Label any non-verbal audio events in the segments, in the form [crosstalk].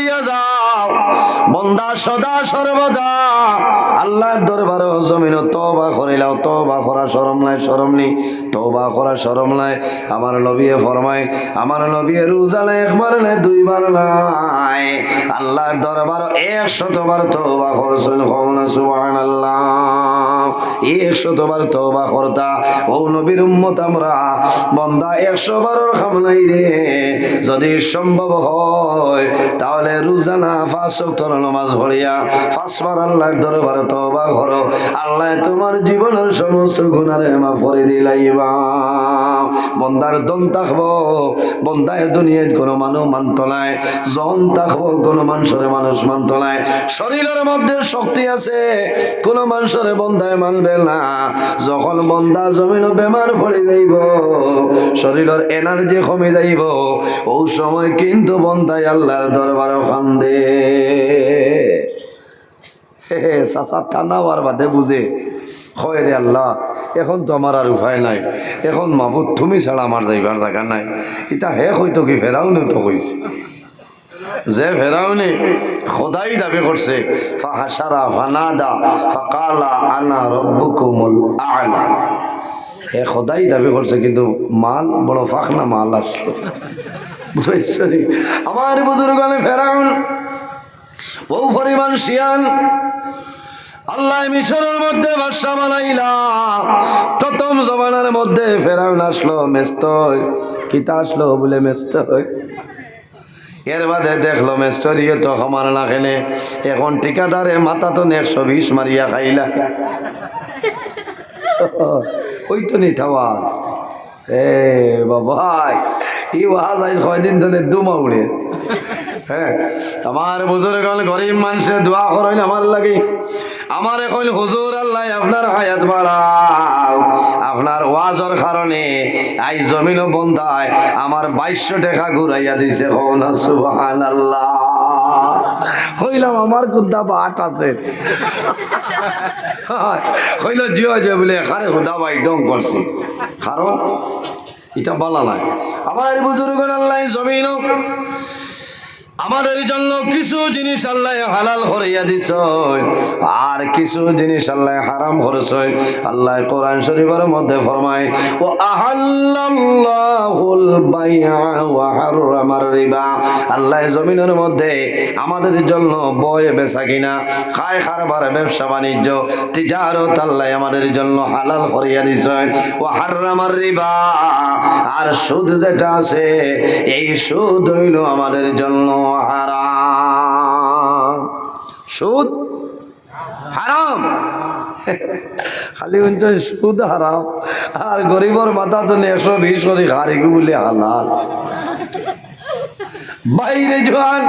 যাও। বন্দা, সদা সর্বদা। আল্লাহর দরবার জমিন তবা করিলাও তবা করা শরম নাই, শরম নি তবা করা শরম নাই। আমার নবিয়ে ফরমাই আমার নবিয়ে রোজালে একবার নাই, দুইবার নাই। আল্লাহর দরবার একশতবার তবা করছেন কমনা সুবহান আল্লাহ একশতবার তবা করতা। ও নবীর উম্মত আমরা, বন্দা একশো বারোর খামলাই রে। যদি সম্ভব হয়, তাহলে রোজানা পাঁচ তোর নমাজ ভরিয়া পাঁচবার আল্লাহর দরবারে তবা করো। আল্লাহ তোমার জীবনের সমস্ত গুণারে মা করে দিলাইবা। বন্দার দন থাকব, বন্দায় দুনিয়াত কোনো মানুষ মানত নাই। জন থাকব, কোনো মানুষের মানুষ মানত নাই। শরীরের মধ্যে শক্তি আছে, কোনো মানুষের বন্ধায় মানবে না। যখন বন্দা জমিন বেমার পড়ে যাইব, শরীরের এনার্জি কমে যাইব ও সময় কিন্তু বন্ধায় আল্লাহর দরবার খান্দে [laughs] চাচা ঠান্ডা হওয়ার বাদে বুঝে। হয় রে আল্লাহ, এখন তো আমার আর উপায় নাই। এখন মাবুদ তুমি ছাড়া আমার যাইবার জায়গা নাই। ইটা হে হয়তো কি ফেরাউনি তো কইছে। যে ফেরাউনি খোদাই দাবি করছে ফাহাসারা ফানাদা ফাকালা আনা রব্বুকুমুল আলা। হে খোদাই দাবি করছে, কিন্তু মাল, বড় ফাঁকনা মাল আসলো। বুঝেছি আমার বুজুর্গ ফেরাউন বহু পরিমাণ শিয়াল। আল্লাহ মিশরের মধ্যে বাসা বানাইলা। প্রথম জমানার মধ্যে ফেরাউন আসলো মেস্তই কিতা আসলো বলে মেস্তই এর বাদে দেখল মেস্তরিয়ে তো সমান লাখেনে এখন ঠিকাদারে মাথা তো একশো বিশ মারিয়া খাইলা। ওই তো নি থাওয়া। এ বাবাই ই ওয়াজ আজ কয়দিন ধরে দুমা উড়ে। হ্যাঁ? আমার বুজুর্গ গরিব মানুষে দোয়া করেন আমার লাগে। আমার এখন হুজুর আল্লাহ, আপনার হায়াত বাড়াও। আপনার ওয়াজর কারণে আই জমিন বন্ধায়। আমার বাইশশো টাকা ঘুরাইয়া দিছে। হন আল্লাহ হইলাম আমার কুদ্দা বাট আছে। হইল জিও যে বলে, খারে হুদা ভাই, ডং করছি। কারণ, এটা বলা নাই। আমার বুজুর্গ আল্লাহ জমিন আমাদের জন্য কিছু জিনিস আল্লাহ হালাল করিয়া দিছ আর কিছু জিনিস আল্লাহ হারাম করেছ আল্লাহ কোরআন শরীফের মধ্যে ফরমায়, ও রিবা। আল্লাহ জমিনের মধ্যে আমাদের জন্য বয় বেচা কিনা, খায় খারবার, ব্যবসা বাণিজ্য, তিজারত আল্লাহ আমাদের জন্য হালাল করিয়া দিছ ও হাররামার রিবা। আর সুদ যেটা আছে, এই সুদ হইল আমাদের জন্য হারাম। সুদ হারাম। খালি বলছেন সুদ হারাম, আর গরিবর মাথা তো একশো বিশ করে হারিগু বলে হালাল। বাইরে জোয়ান,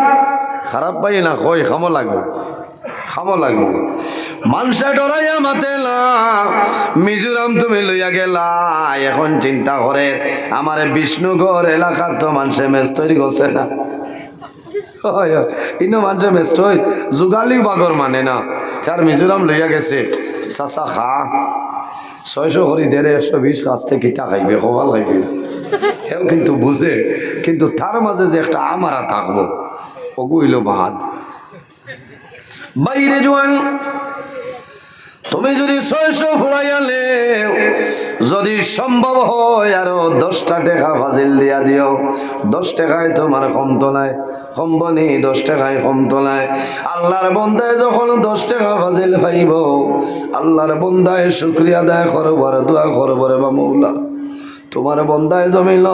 খারাপ পাই না, কই, খামো লাগবে খামো লাগবে। মানুষে ডরাইয়া মাতেলা মিজোরাম তুমি লইয়া গেলা। এখন চিন্তা করে আমার বিষ্ণুগড় এলাকার তো মানুষে মেস তৈরি করছে না। হয়। ইনো মানুষে যোগালিও বাগর মানে না। চার মিজোরাম লইয়া গেছে। চাচা খা, ছয়শো করি দেড় একশো বিশ কাছতে কিতা খাইবে কবা লাগবে এও কিন্তু বুঝে কিন্তু তার মাঝে যে একটা আমারা থাকব ওগুইল বাদ বাইরে জোয়ান তুমি যদি ছয়শো ফুরাইয়ালে যদি সম্ভব হয় আরও দশটা টাকা ফাজিল দিয়া দিও। দশ টাকায় তোমার কম তোলায় কমবনি দশ টাকায় কম তোলায় আল্লাহর বন্দায় যখন দশ টাকা ফাজিল পাইব আল্লাহর বন্দায় শুক্রিয়া দেয় করবার দোয়া করবার বা মৌলা। তোমার বন্দায় জমিল।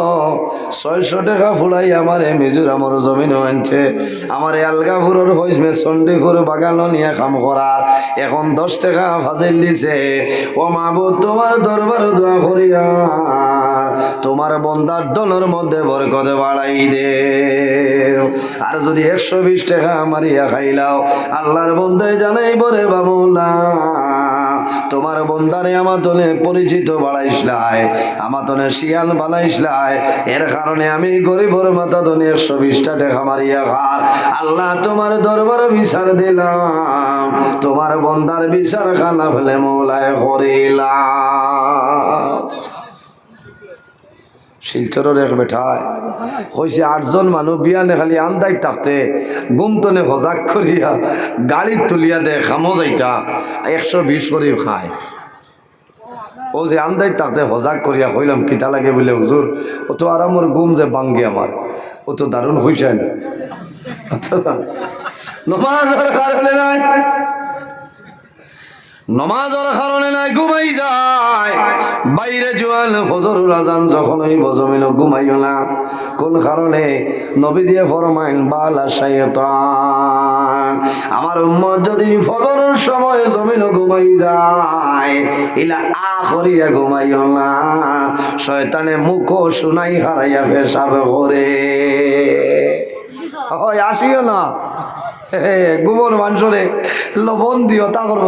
ছয়শো টাকা ফুলাই আমার মিজোরামর জমিন আনছে। আমার আলগাপুরের হয়েছে চণ্ডীপুর বাগানো নিয়ে কাম করার এখন দশ টাকা ফাজিল দিছে। ও মাবুদ তোমার দরবার দোয়া করিয়া তোমার বন্দার দলের মধ্যে বরকতে বাড়াই দে। আর যদি একশো বিশ টাকা মারিয়া খাইলাও, আল্লাহর বন্দায় জানাই বরে বামুল্লা তোমার বন্দারে আমার তনে পরিচিত বাড়াইস লাই, আমার তনে শিয়াল বানাইসলাই এর কারণে আমি গরিবর মাথা তনে একশো বিশটা টাকা মারিয়া খার আল্লাহ তোমার দরবার বিচার দিলাম, তোমার বন্দার বিচার খানা ফেলে মৌলায় করিলাম। শিলচরের এক বেঠায় কইছে, আটজন মানুষ বিয়ানে খালি আন্দাই থাকতে গুমতনে হজাক করিয়া গাড়িত তুলিয়া দে, খামো যাইতা, একশো বিশ করে খায়। ও যে আন্দাই থাকতে হজাক করিয়া কইলাম, কিতা লাগে বলে হুজুর, ও তো আর আমার গুম যে বাঙ্গে আমার, ও তো দারুণ হইছে না আচ্ছা নাই? নমাজের কারণে নাই, ঘুমাই যায়। বাইরে জোয়াল ফজর রাজান যখন ওই বজমিল ঘুমাইও না। কোন কারণে? নবীজিয়ে ফরমাইন, বালা শাইতান। আমার উম্মত যদি ফজরের সময় জমিন ঘুমাই যায়, ইলা আখরিয়া ঘুমাইও না। শয়তানে মুখ শুনাই হারাইয়া পেশাবে করে। হয়, আসিও না। গোবর মাংসরে লবণ দিও তা করব।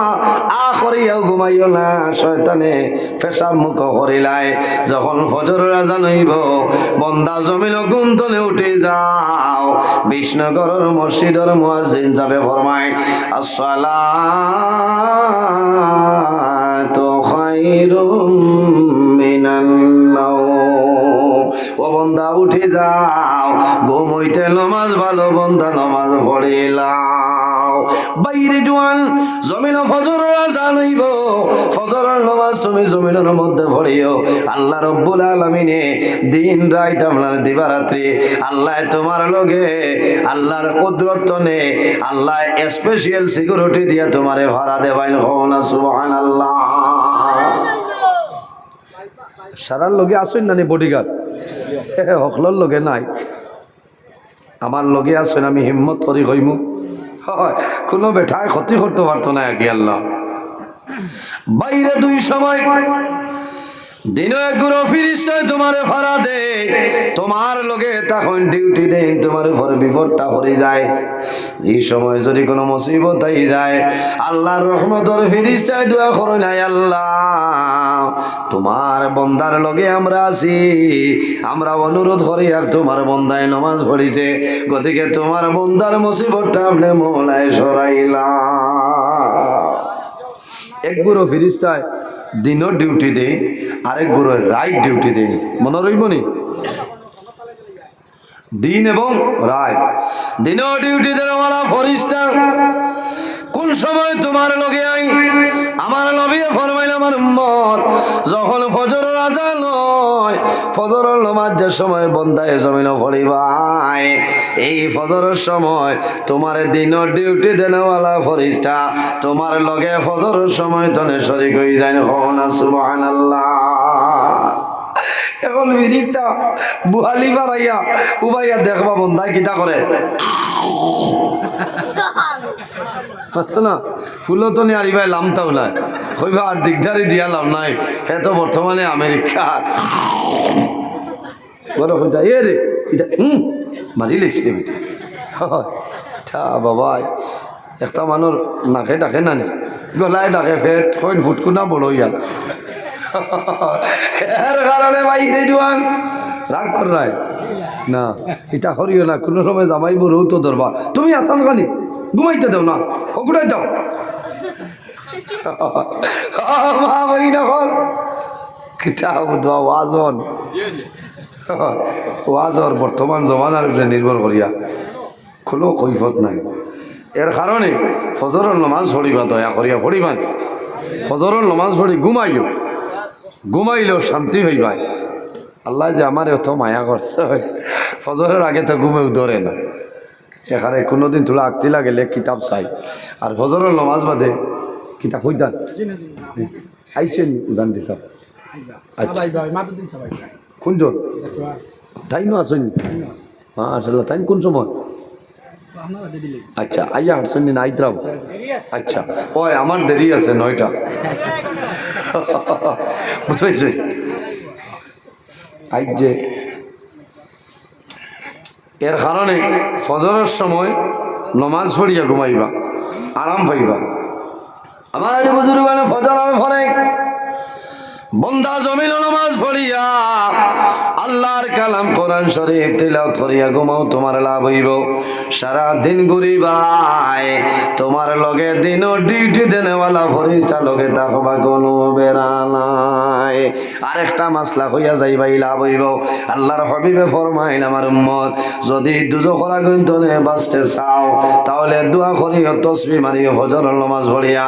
আখরিয়াও ঘুমাইও না, শয়তানে পেশাব মুখ করিলাই। যখন ফজরের আজান হইব বন্দা জমিল ঘুম তলে উঠে যাও। বিষ্ণুগরের মসজিদর মুয়াজ্জিন যাবে ফরমায়, আসসালাতু খায়রুম মিনান ও বন্দা উঠে যাও, ঘুম হইতে নমাজ ভালো, বন্দা নমাজ পড়িলাও বাইরে জোয়ান জমিন ফজর আজান হইব ফজরের নমাজ তুমি জমিনের মধ্যে পড়িও। আল্লাহ রব্বুল আলমিনে দিন রাত আপনার দিবারাত্রি। আল্লাহ তোমার লগে, আল্লাহর কুদরত নে, আল্লাহ স্পেশাল সিকিউরিটি দিয়ে তোমারে ভাড়া দেবাইন হওনা সুবহান আল্লাহ সারার লগে আসুন না বডিগার্ড হকলর লগে নাই। আমার লগে আসুন আমি হিম্মত করি হইমু হয় কোনো বেঠায় ক্ষতি করতে পারতো না কি আল্লাহ। বাইরে দুই সময় তোমার দে বিপদটা যায়। যদি কোনো যায় নাই আল্লাহ। তোমার বন্দার লগে আমরা আছি, আমরা অনুরোধ করি আর তোমার বন্দায় নমাজ পড়িছে। গতিকে তোমার বন্দার মুসিবতটা আপনি মোলায় সরাইলা এক গুরু ফিরিস্তায় দিনও ডিউটি দেই, আরেক গুরু রাইট ডিউটি দেই। মনে রইব নি? দিন এবং রায় দিনও ডিউটি দেওয়ালা ফরিস্তা কোন সময় তোমার লগে আই? আমার নবী ফরমাইল আমার উম্মত, যখন ফজর রাজা নয় ফজরের নমাজ যে সময় বন্দায় জমিন পড়িবাই এই ফজরের সময় তোমার দিন ডিউটি দেনওয়ালা ফরিস্তা, তোমার লগে ফজরের সময় তনে শরিক হয়ে যায় হনা সুবহান এখন বিদিতা বুহালি বাড়াইয়া উবাইয়া দেখবা বন্ধায় কিতা করে? [laughs] আচ্ছা না, ফুলও তো নিয়ে আরিবাই লামতাও নাই। হইবা আর দিগদারি দিয়া লাভ নাই। হে তো বর্তমানে আমেরিকার বলো হইতা এ রে, এটা হুম মারি লেগছে বেটি। তা বাবা একটা মানুষ নাকে ডাকে না নে? গলায় ডাকে ফেট, কইন ফুটকুনা বড় ইয়াল এর কারণে বাইরে জোয়ান রাগ কর না এটা করিও না, কোনো সময় জামাই বড়ও তো ধরবা তুমি আসান খানি ঘুমাইতে দাও না। দাও। বুধবা ওয়াজন। ওয়াজর বর্তমান জমানার উপরে নির্ভর করিয়া কোনো কৈফত নাই। এর কারণে ফজরের নমাজ পড়িবা দয়া করিয়া পড়িবান ফজরের নমাজ পড়ি ঘুমাইও। ঘুমাইলেও শান্তি হইবাই আল্লাহ যে আমার এত মায়া করছে ফজরের আগে তো ঘুমেও ধরে না। এখানে কোনোদিন তোলা আঁকতি লাগলে কিতাব চাই। আর ফজরের নমাজ বাদে কিতাব হইতান আইসেন উদান দিছাব আচ্ছা। কোনজন? তাই নো হ্যাঁ আসলে তাই কোন সময়? আচ্ছা আইয়া আসছেন না আইতরাম আচ্ছা। ওই, আমার দেরি আছে নয়টা। বুঝেছে আই যে এর কারণে ফজরের সময় নমাজ পড়িয়া ঘুমাইবা, আরাম পাইবা। আমার বুজুর্গ ফজর ফরে বন্দা জমিল নমাজ পড়িয়া আল্লাহর কালাম কোরআন শরীফ তিলাওয়াত করিয়া ঘুমাও, তোমার লাভ হইব। সারা দিন ঘুরিবাই, তোমার লগে দিন ডিউটি দেনেওয়ালা ফরিস্তা লগে থাকবা কোনো বেড়া নাই। আরেকটা মাসলা হইয়া যাইবাই লাভ হইব। আল্লাহর হবিবে ফরমাইল, আমার উম্মত, যদি দুজখরা গন্তনে বাঁচতে চাও, তাহলে দোয়া করিও, তসবি মারিও ফজর নামাজ পড়িয়া।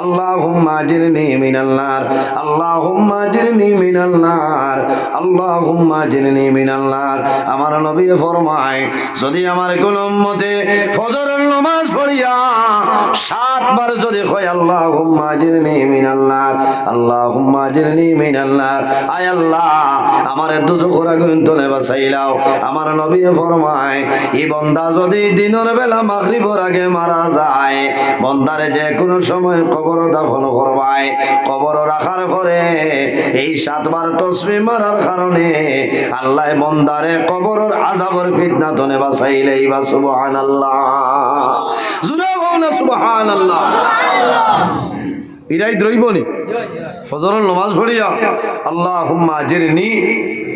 আল্লাহ হুম্মা জিরনি মিনাল্লার আল্লাহ হুম্মা জিরনি মিনাল্লার আল্লাহ হুম্মা মিনাল্লার আমার নবী ফরমায়, যদি আমার কোন উম্মতে ফজরের নামাজ পড়িয়া সাতবার যদি কয় আল্লাহ হুম্মা জিরনি মিনাল্লার আল্লাহ হুম্মা জিরনি মিনাল্লার আয় আল্লাহ, আমার দুজখরা গন্তনে বাঁচাইলাও আমার নবী ফরমায়, এই বন্দা যদি দিনের বেলা মাগরিবর আগে মারা যায়, বন্দারে যে কোনো সময় কবর দাফন করবায়, কবর রাখার পরে এই সাতবার তসবি মারার কারণে আল্লাহ বন্দারে কবরের আজাবর ফিতনা তনে বাসাইলে বা সুবহান আল্লাহ সুবহান আল্লাহ ইরাই দ্রৈবনি ফজরের নমাজ পড়িয়া আল্লাহ হুম্মা জিরনি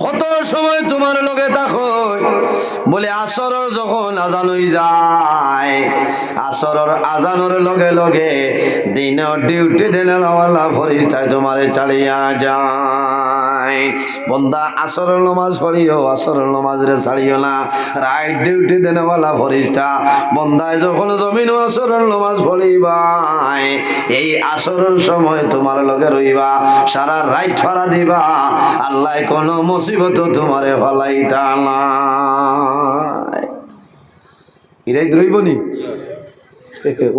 কত সময় তোমার লগে থাকো বলে আসর যখন আজান হই যায়, আসরের আজানোর লগে লগে দিন ডিউটি দিনের ফরিস্তায় তোমারে চালিয়া যায়। বন্দা, আসরের নমাজ পড়িও, আসরের নমাজ রে ছাড়িও না। Right duty দেনেওয়ালা ফরিস্তা। বন্দায় যখন জমিন আসরের নমাজ পড়িবাই, এই আসরের সময় তোমার লগে রইবা, সারা রাইট ফাড়া দিবা। আল্লাহ কোনো মুসিবত তোমারে ফলাইতা নাই। এরাই দ্রইবনি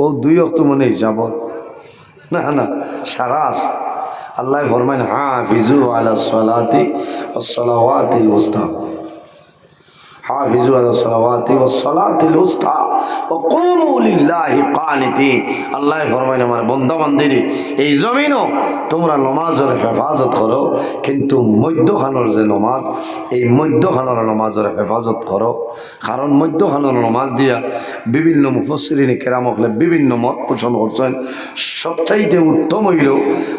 ও দুই অক্ত মনে হিসাব না না সারাস আল্লাহ ফরমাইন হা ফিজু আলা সলাতি সালাওয়াতিল উস্তা আল্লাহ এই হেফাজত করো, কিন্তু মধ্যখানোর যে নমাজ, এই মধ্যখানোর নমাজের হেফাজত করো। কারণ মধ্যখানোর নমাজ দিয়া বিভিন্ন মুফসরিনী কেরামকলে বিভিন্ন মত পোষণ করছেন। সবচাইতে উত্তম হইল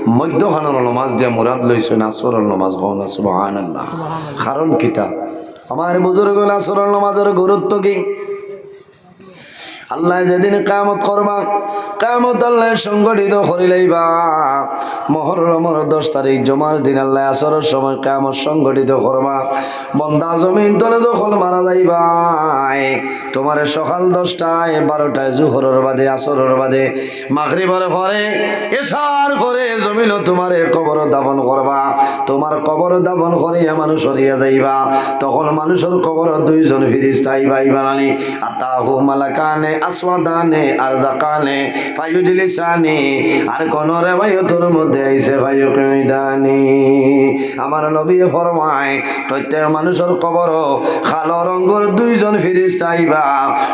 মধ্যখানোর নমাজ দিয়া মুরাদ লইছেন আসরের নমাজ কারণ কিতা? আমার বুজুর্গ আসরের নমাজের গুরুত্ব কি? আল্লাহ যেদিন কামত করবা কামত আল্লাহ সংগঠিত করিলাইবা মহরমর দশ তারিখ, জমার দিন আল্লাহ আসরের সময় কামত সংগঠিত করবা। বন্দা জমিন তলে দখল মারা যাইবা, তোমার সকাল দশটায়, বারোটায় জুহরের বাদে, আসরের বাদে, মাগরিবার পরে এসার করে জমিন তোমারে কবর দাপন করবা। তোমার কবর দাপন করিয়া মানুষ সরিয়া যাইবা। তখন মানুষের কবর দুইজন ফিরিস্তা আইবা ইবানানি আতাহু মালাকানে আসওয়াদানে আর জাকানে ফায়ুজলিসানি আর কোন রেবায়তর মধ্যে আইছে কইদানি আমার নবী ফরমায়, প্রত্যেক মানুষের কবর কালো রঙের দুইজন ফিরিস্তা আইবা।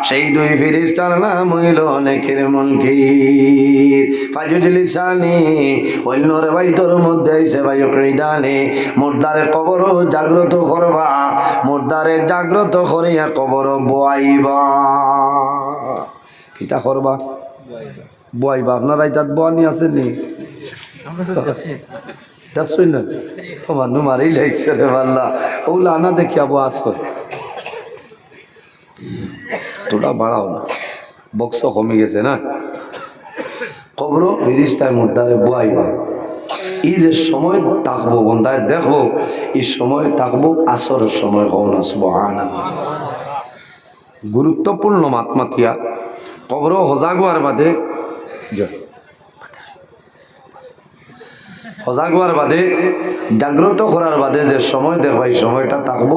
সেই দুই ফিরিস্তার নাম হইল নেকের মুনকির। ফায়ুজলিসানি অন্য রেবায়তর মধ্যে আইছে কইদানি মুর্দারে কবর জাগ্রত করবা, মুর্দারে জাগ্রত করিয়া কবর বয়াইবা। কিতা করবা? বয়াইবা আপনারা তাত বোয়ানি আছে নি? দেখছই না? ও মানুষ মারি লাইছে রে পাল্লা ওগুলো আনা দেখিয়া বো আসো তোরা বাড়াও না। বক্স কমে গেছে না? খবর ফিরিস্তায় মুদ্দারে বয়াইবা এই যে সময় থাকব বন্ধায় দেখব এই সময় থাকব আসরের সময় হও না সুবহানাল্লাহ। গুরুত্বপূর্ণ মাতমাতিয়া। কবর হজাগোয়ার বাদে হওয়ার বাদে জাগ্রত করার বাদে যে সময় দেখবা এই সময়টা থাকব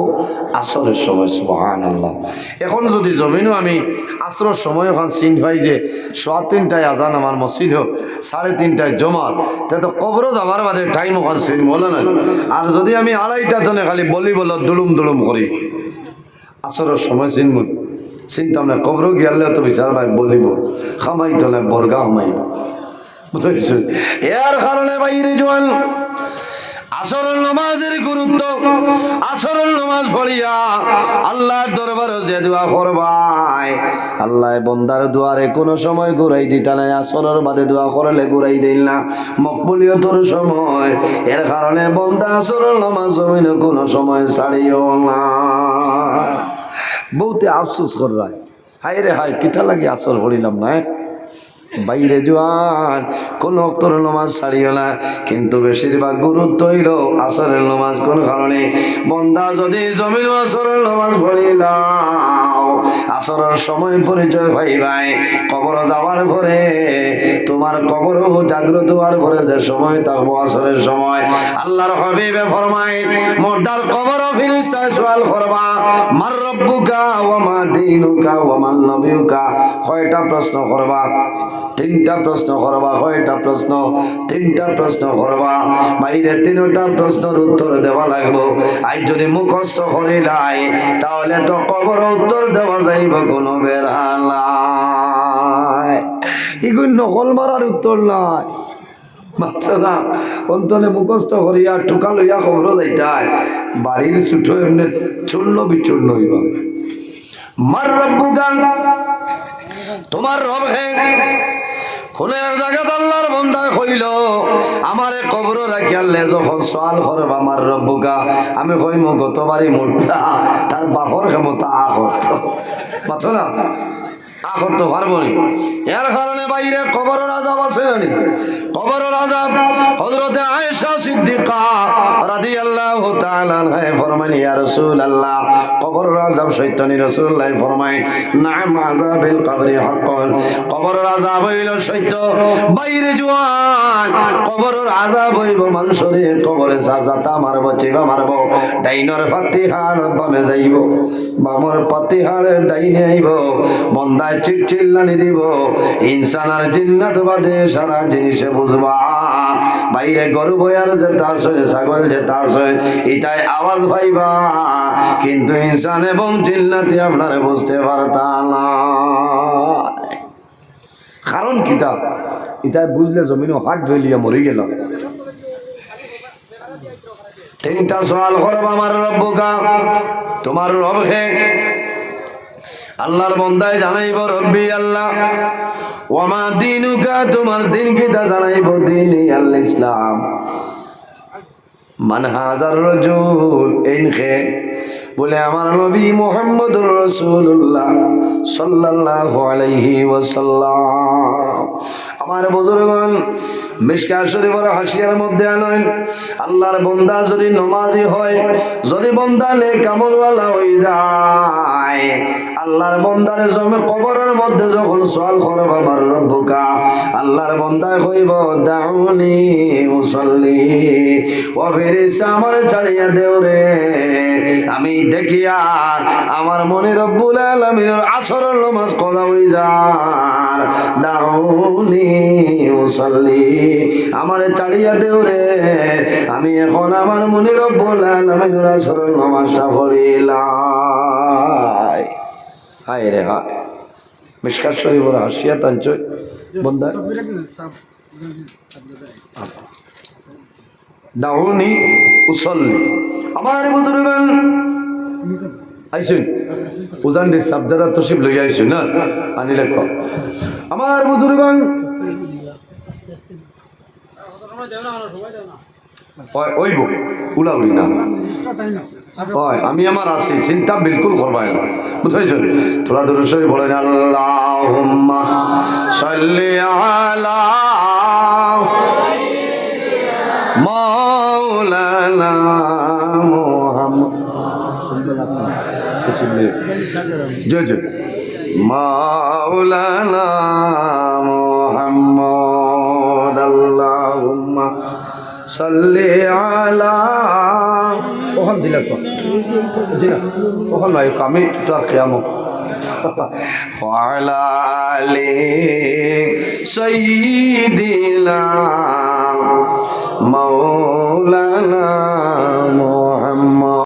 আসরের সময় সুহান আল্লাহ এখন যদি জমিনও আমি আসরের সময় এখন চিন পাই যে সোয়া তিনটায় আজান আমার মসজিদ হোক সাড়ে তিনটায় জমা তে কবরও যাবার বাদে টাইম ওখান চিন বলে না আর যদি আমি আড়াইটা তনে খালি বলি বল দুলুম দুলুম করি আসরের সময় চিনব চিন্তাম নাই কবর গিয়ালে তো বিচার ভাই বলিব খামাই তো না বর্গা খামাইব বুঝেছ এর কারণে বাইরে জোয়ান আসরল নামাজের গুরুত্ব আসরল নামাজ পড়িয়া আল্লাহর দরবারে যে দোয়া করবাই, আল্লাহ বন্দার দুয়ারে কোনো সময় ঘুরাই দিতা নাই, আসরের বাদে দোয়া করলে ঘুরাই দিল না, মকবুলিয়তর সময়। এর কারণে বন্দা আসরল নামাজ কোনো সময় ছাড়িও না। বহুতে আফসোস কর রায় হাই রে হাই কিতা লাগে আসর পড়িলাম না হ্যাঁ? বাইরে জোয়ান, কোন অক্তর নমাজ ছাড়িও না, কিন্তু বেশিরভাগ গুরুত্ব হইল আসরের নমাজ, কোন কারণে বন্দা যদি জমিন আসরের নমাজ পড়িলাম আসরের সময় পরিচয় ভাই ভাই কবর যাওয়ার পরে তোমার কবর জাগ্রত হওয়ার পরে যে সময় থাকব আসরের সময়। আল্লাহর হবিবে ফরমায়, মোর্দার কবর ফিরিস্তায় সোয়াল করবা মার রব্বুকা ওয়া মা দিনুকা ওয়া মান নবিয়ুকা কয়টা প্রশ্ন করবা তিনটা প্রশ্ন করবা কয়টা প্রশ্ন? তিনটা প্রশ্ন করবা বাইরে তিনটা প্রশ্নের উত্তর দেওয়া লাগবো। আজ যদি মুখস্থ করিলাই, তাহলে তো কবর উত্তর দেওয়া যাইব, কোনো বেড়ালাই এগুলো নকল মারার উত্তর নাই। বাচ্চারা অন্তনে মুখস্থ করিয়া টুকা লইয়া খবর যাইতাই, বাড়ির ছুটো এমনি চূর্ণ বিচূর্ণ হইবা। মার রব্বু গান তোমার রব হে কোন এক জায়গাত আল্লাহর বন্দায় কইল, আমারে কবর রাখিয়ালে যখন সওয়াল করব আমার রব্বুকা আমি কইম গতবারই মোটা তার বাপর ক্ষমতা আ করত পাথো না করতে পারব নি এর কারণে বাইরে কবরের আজাব আছে নানি কবরের আজাব হযরতে আয়েশা সিদ্দিকা তাআলা আনহা ফরমান ইয়া ফরমায়, নাম আযাবিল কবরি কবরের আজাব হইল সত্য, বাইরে জোয়ান। কবরের আজাব হইব মানুষরে কবরে সাজাতা মারব চিবা মারব, ডাইনর ফাতিহার বামে যাইব। বামর ডাইনে আইব চিল্লানি দিব। ইনসান আর জিন্নাত বাদে সারা জিনিসে বুঝবা। বাইরে গরু বয়ার যে তাস হয়, ছাগল যে তাস হয়, এটাই আওয়াজ পাইবা। কিন্তু ইনসান এবং জিন্নাতি আপনারে বুঝতে পারতা না। কারণ কিতা ইতাই বুঝলে জমিনও হাট ধইলিয়া মরি গেল তিনটা সওয়াল করব আমার রব্বুকা। তোমার রব হে আল্লাহর বন্দায় জানাইব রব্বি আল্লাহ। ওমা দিনুকা, তোমার দিন কিতা জানাইব দিন আল্লাহ ইসলাম। মান হাজার রজুল ইনখে বলে আমার নবী মোহাম্মদুর রসুল্লাহ সাল্লাল্লাহু আলাইহি ওয়াসাল্লাম। আমার বুজুর্গণ মিসকা শরীফের হাসিয়ার মধ্যে আনেন, আল্লাহর বন্দা যদি নমাজি হয়, যদি বন্দা লে কামলওয়ালা হয়ে যায় আল্লাহর বন্দারে জমে কবরের মধ্যে যখন সোয়াল করব, আমার রব্বুকা, আল্লাহর বন্দায় হইব দাউনি মুসল্লি, ও ফেরিস্তা আমার ছাড়িয়া দেও রে। আমি দেখি আর আমার মনে রব্বুল আলমিনের আসরের নমাজ কথা হই যার। দাউনি মুসল্লি, আমার চালিয়া দেও রে। আমি এখন আমার মনে রব্বুল আলমিনের আসরের নমাজটা পড়িলাই হায় রে হায় মিসকার শরীফর হাসিয়া তাঞ্চই বন্ধা দাউনি উসল্লি। আমার বুজুর্গান আইসুন। উজান রে সাবদাদা তসিব লই আইসুন, না? আনি লেখ। আমার বুজুর্গান হয়, ওইব, উলাউলি না। হয়, আমি আমার আছি, চিন্তা বিলকুল করবাই না। বুঝাইছ তোরা ধরে সই বলেন, আল্লাহুম্মা সাল্লি আলা মাওলানা মুহাম্মদ। জয় আল্লাহুম্মা সাল্লে আলা কখন দিলে তো। ওখান ভাই আমি তো আর কেয়াম আলালে সৈদিলা মৌলানা